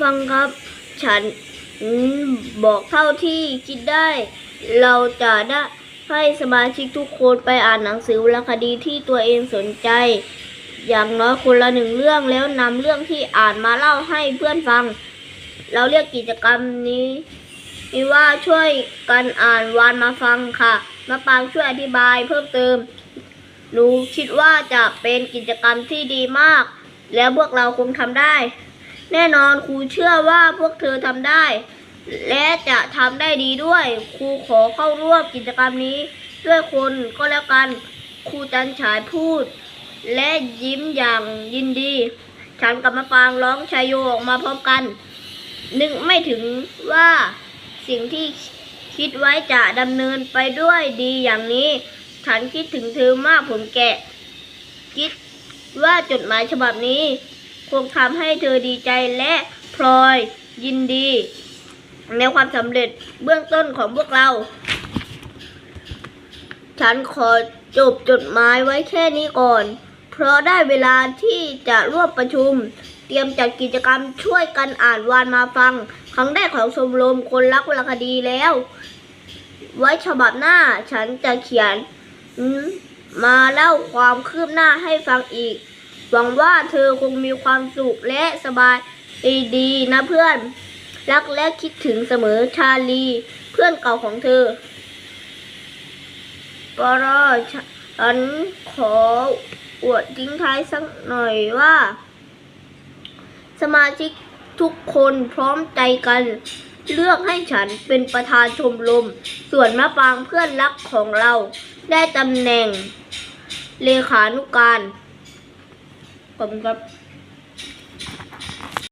ฟังครับ ฉันบอกเท่าที่คิดได้ เราจะได้ให้สมาชิกทุกคนไปอ่านหนังสือวรรณคดีที่ตัวเองสนใจ อย่างน้อยคนละหนึ่งเรื่องแล้วนำเรื่องที่อ่านมาเล่าให้เพื่อนฟัง เราเรียกกิจกรรมนี้นี่ว่าช่วยกันอ่านวานมาฟังค่ะมาปางช่วยอธิบายเพิ่มเติม หนูคิดว่าจะเป็นกิจกรรมที่ดีมาก แล้วพวกเราคงทำได้ แน่นอนครูเชื่อว่าพวกเธอทำได้ และจะทำได้ดีด้วย ครูขอเข้าร่วมกิจกรรมนี้ ด้วยคนก็แล้วกัน ครูจันฉายพูด และยิ้มอย่างยินดี ฉันกับมะปางร้องชายโยออกมาพร้อมกัน นึกไม่ถึงว่าสิ่งที่คิดไว้จะดำเนินไปด้วยดีอย่างนี้ ฉันคิดถึงเธอมากผมแกะ คิดว่าจดหมายฉบับนี้ คงทำให้เธอดีใจและพลอยยินดี ในความสำเร็จเบื้องต้นของพวกเรา ฉันขอจบจดหมายไว้แค่นี้ก่อน เพราะได้เวลาที่จะร่วมประชุม เตรียมจัดกิจกรรมช่วยกันอ่านวานมาฟัง ครั้งแรกของชมรมคนรักวรรณคดีแล้ว ไว้ฉบับหน้าฉันจะเขียนมาเล่าความคืบหน้าให้ฟังอีก หวังว่าเธอคงมีความสุขและสบายดีนะเพื่อน รักและคิดถึงเสมอชาลี เพื่อนเก่าของเธอปรฉันขออวดทิ้งท้ายสักหน่อยว่า สมาชิกทุกคนพร้อมใจกัน เลือกให้ฉันเป็นประธานชมรม ส่วนมะปางเพื่อนรักของเรา ได้ตำแหน่ง เลขานุการ 滚滚